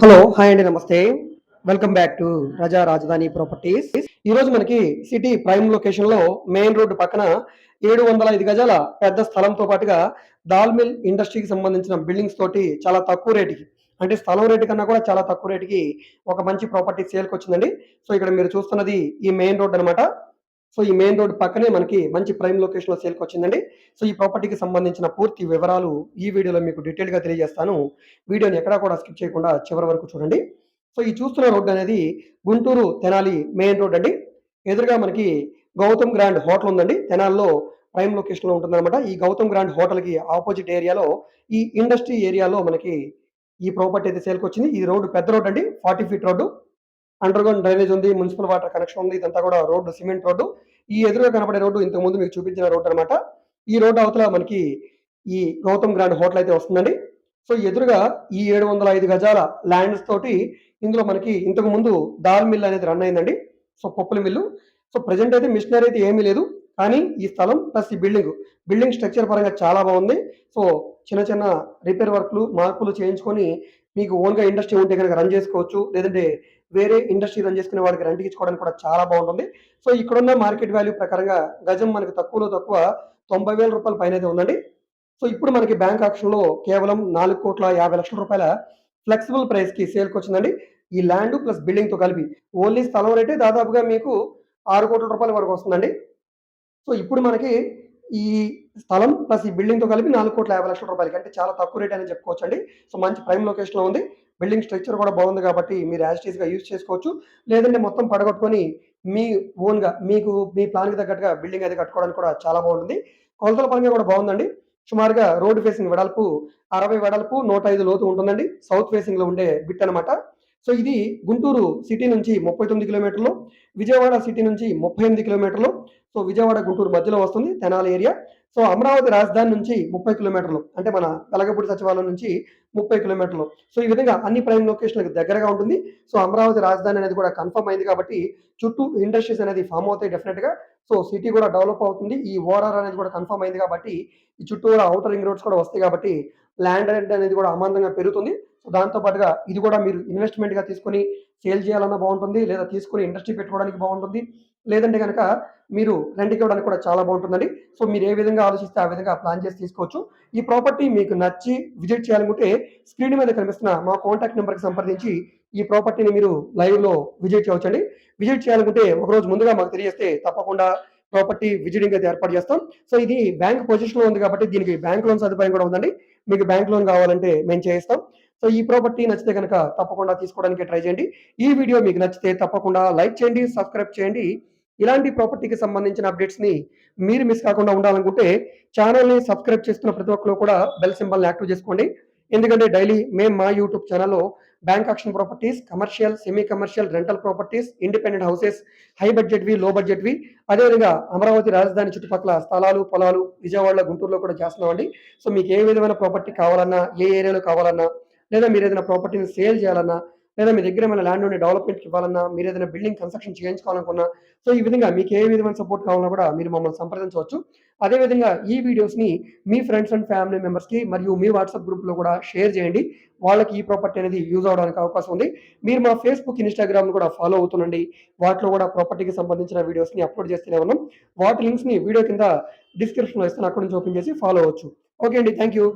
Hello hi అండి నమస్తే. Welcome back to రజా రాజధాని ప్రాపర్టీస్ ఈ రోజు మనకి సిటీ ప్రైమ్ లొకేషన్లో మెయిన్ రోడ్డు పక్కన ఏడు వందల ఐదు గజాల పెద్ద స్థలంతో పాటుగా దాల్మిల్ ఇండస్ట్రీకి సంబంధించిన బిల్డింగ్స్ తోటి చాలా తక్కువ రేటుకి అంటే స్థలం రేటు కన్నా కూడా చాలా తక్కువ రేటుకి ఒక మంచి ప్రాపర్టీ సేల్కి వచ్చిందండి. సో ఇక్కడ మీరు చూస్తున్నది ఈ మెయిన్ రోడ్ అన్నమాట. సో ఈ మెయిన్ రోడ్ పక్కనే మనకి మంచి ప్రైమ్ లొకేషన్లో సేల్కి వచ్చిందండి. సో ఈ ప్రాపర్టీకి సంబంధించిన పూర్తి వివరాలు ఈ వీడియోలో మీకు డీటెయిల్గా తెలియజేస్తాను. వీడియోని ఎక్కడా కూడా స్కిప్ చేయకుండా చివరి వరకు చూడండి. సో ఈ చూస్తున్న రోడ్డు అనేది గుంటూరు తెనాలి మెయిన్ రోడ్ అండి. ఎదురుగా మనకి గౌతమ్ గ్రాండ్ హోటల్ ఉందండి. తెనాల్లో ప్రైమ్ లొకేషన్లో ఉంటుందన్నమాట. ఈ గౌతమ్ గ్రాండ్ హోటల్కి ఆపోజిట్ ఏరియాలో ఈ ఇండస్ట్రీ ఏరియాలో మనకి ఈ ప్రాపర్టీ అయితే సేల్కి వచ్చింది. ఈ రోడ్డు పెద్ద రోడ్ అండి. Forty feet road. Underground drainage ఉంది మున్సిపల్ వాటర్ కనెక్షన్ ఉంది ఇదంతా కూడా రోడ్డు సిమెంట్ రోడ్డు. ఈ ఎదురుగా కనపడే రోడ్డు ఇంతకు ముందు మీకు చూపించిన రోడ్డు అనమాట ఈ రోడ్డు అవతల మనకి ఈ గౌతమ్ గ్రాండ్ హోటల్ అయితే వస్తుందండి. సో ఎదురుగా ఈ ఏడు వందల ఐదు గజాల ల్యాండ్స్ తోటి ఇందులో మనకి ఇంతకు ముందు దాల్ మిల్ అనేది రన్ అయిందండి. సో పప్పుల మిల్లు. సో ప్రజెంట్ అయితే మిషనరీ అయితే ఏమీ లేదు. కానీ ఈ స్థలం ప్లస్ ఈ బిల్డింగ్. బిల్డింగ్ స్ట్రక్చర్ పరంగా చాలా బాగుంది. సో చిన్న చిన్న రిపేర్ వర్క్లు మార్పులు చేయించుకొని మీకు ఓన్గా ఇండస్ట్రీ ఉంటే కనుక రన్ చేసుకోవచ్చు. లేదంటే వేరే ఇండస్ట్రీ రన్ చేసుకునే వాళ్ళకి రెంట్కి ఇచ్చుకోవడానికి కూడా చాలా బాగుంటుంది. సో ఇక్కడున్న మార్కెట్ వాల్యూ ప్రకారంగా గజం మనకి తక్కువలో తక్కువ తొంభై వేల రూపాయల పైన అయితే ఉందండి. సో ఇప్పుడు మనకి బ్యాంక్ ఆక్షన్లో కేవలం నాలుగు కోట్ల యాభై లక్షల రూపాయల ఫ్లెక్సిబుల్ ప్రైస్కి సేల్కి వచ్చిందండి. ఈ ల్యాండ్ ప్లస్ బిల్డింగ్తో కలిపి ఓన్లీ స్థలం రేటే దాదాపుగా మీకు ఆరు కోట్ల రూపాయల వరకు వస్తుందండి. సో ఇప్పుడు మనకి ఈ స్థలం ప్లస్ ఈ బిల్డింగ్తో కలిపి నాలుగు కోట్ల యాభై లక్షల రూపాయలకి. అంటే చాలా తక్కువ రేట్ అని చెప్పుకోవచ్చు అండి సో మంచి ప్రైమ్ లొకేషన్లో ఉంది. బిల్డింగ్ స్ట్రక్చర్ కూడా బాగుంది కాబట్టి మీరు యాజిటీస్గా యూజ్ చేసుకోవచ్చు. లేదంటే మొత్తం పడగొట్టుకొని మీ ఓన్గా మీకు మీ ప్లాన్కి తగ్గట్టుగా బిల్డింగ్ అది కట్టుకోవడానికి కూడా చాలా బాగుంటుంది. కొలతల పరంగా కూడా బాగుందండి. సుమారుగా రోడ్ ఫేసింగ్ వెడల్పు అరవై వెడల్పు నూట ఐదు లోతు ఉంటుందండి. సౌత్ ఫేసింగ్లో ఉండే బిట్ అనమాట సో ఇది గుంటూరు సిటీ నుంచి ముప్పై తొమ్మిది కిలోమీటర్లు విజయవాడ సిటీ నుంచి ముప్పై ఎనిమిది కిలోమీటర్లు. సో విజయవాడ గుంటూరు మధ్యలో వస్తుంది తెనాలి ఏరియా. సో అమరావతి రాజధాని నుంచి ముప్పై కిలోమీటర్లు అంటే మన వెలగపూడి సచివాలయం నుంచి ముప్పై కిలోమీటర్లు. సో ఈ విధంగా అన్ని ప్రైమ్ లొకేషన్లకు దగ్గరగా ఉంటుంది. సో అమరావతి రాజధాని అనేది కూడా కన్ఫర్మ్ అయింది కాబట్టి చుట్టూ ఇండస్ట్రీస్ అనేది ఫామ్ అవుతాయి డెఫినెట్గా. సో సిటీ కూడా డెవలప్ అవుతుంది. ఈ ఓఆర్ఆర్ అనేది కూడా కన్ఫర్మ్ అయింది కాబట్టి ఈ చుట్టూ కూడా అవుటర్ రింగ్ రోడ్స్ కూడా వస్తాయి కాబట్టి ల్యాండ్ రెంట్ అనేది కూడా అమాంతంగా పెరుగుతుంది. సో దాంతో పాటుగా ఇది కూడా మీరు ఇన్వెస్ట్మెంట్గా తీసుకొని సేల్ చేయాలన్నా బాగుంటుంది లేదా తీసుకొని ఇండస్ట్రీ పెట్టుకోవడానికి బాగుంటుంది. లేదంటే కనుక మీరు రెంట్కి ఇవ్వడానికి కూడా చాలా బాగుంటుందండి. సో మీరు ఏ విధంగా ఆలోచిస్తే ఆ విధంగా ప్లాన్ చేసి తీసుకోవచ్చు. ఈ ప్రాపర్టీ మీకు నచ్చి విజిట్ చేయాలనుకుంటే స్క్రీన్ మీద కనిపిస్తున్న మా కాంటాక్ట్ నెంబర్కి సంప్రదించి ఈ ప్రాపర్టీని మీరు లైవ్లో విజిట్ చేయవచ్చండి. విజిట్ చేయాలనుకుంటే ఒకరోజు ముందుగా మాకు తెలియజేస్తే తప్పకుండా ప్రాపర్టీ విజిటింగ్ అయితే ఏర్పాటు చేస్తాం. సో ఇది బ్యాంక్ పొజిషన్లో ఉంది కాబట్టి దీనికి బ్యాంక్ లోన్ సదుపాయం కూడా ఉందండి. మీకు బ్యాంక్ లోన్ కావాలంటే మేము చేయిస్తాం. సో ఈ ప్రాపర్టీ నచ్చితే కనుక తప్పకుండా తీసుకోవడానికి ట్రై చేయండి. ఈ వీడియో మీకు నచ్చితే తప్పకుండా లైక్ చేయండి సబ్స్క్రైబ్ చేయండి. ఇలాంటి ప్రాపర్టీకి సంబంధించిన అప్డేట్స్ని మీరు మిస్ కాకుండా ఉండాలనుకుంటే ఛానల్ని సబ్స్క్రైబ్ చేస్తున్న ప్రతి ఒక్కరు కూడా బెల్ సింబల్ని యాక్టివ్ చేసుకోండి. ఎందుకంటే డైలీ మేము మా యూట్యూబ్ ఛానల్లో bank auction properties commercial semi commercial rental properties independent houses high బడ్జెట్వి low బడ్జెట్వి అదేవిధంగా అమరావతి రాజధాని చుట్టుపక్కల స్థలాలు పొలాలు విజయవాడలో గుంటూరులో కూడా చేస్తున్నామండి. సో మీకు ఏ విధమైన ప్రాపర్టీ కావాలన్నా ఏ ఏరియాలో కావాలన్నా లేదా మీరు ఏదైనా ప్రాపర్టీని సేల్ చేయాలన్నా లేదా మీ దగ్గర ఏమైనా ల్యాండ్ ఉండి డెవలప్మెంట్కి ఇవ్వాలన్నా మీరు ఏదైనా బిల్డింగ్ కన్స్ట్రక్షన్ చేయించుకోవాలనుకున్నా సో ఈ విధంగా మీకు ఏ విధమైన సపోర్ట్ కావాలన్నా కూడా మీరు మమ్మల్ని సంప్రదించవచ్చు. అదేవిధంగా ఈ వీడియోస్ని మీ ఫ్రెండ్స్ అండ్ ఫ్యామిలీ మెంబర్స్కి మరియు మీ వాట్సాప్ గ్రూప్లో కూడా షేర్ చేయండి. వాళ్ళకి ఈ ప్రాపర్టీ అనేది యూజ్ అవడానికి అవకాశం ఉంది. మీరు మా ఫేస్బుక్ ఇన్స్టాగ్రామ్ కూడా ఫాలో అవుతుండండి. వాటిలో కూడా ప్రాపర్టీకి సంబంధించిన వీడియోస్ని అప్లోడ్ చేస్తూనే ఉన్నాం. వాటి లింక్స్ని వీడియో కింద డిస్క్రిప్షన్లో ఇస్తాను. అక్కడ నుంచి ఓపెన్ చేసి ఫాలో అవ్వచ్చు. ఓకే అండి. Thank you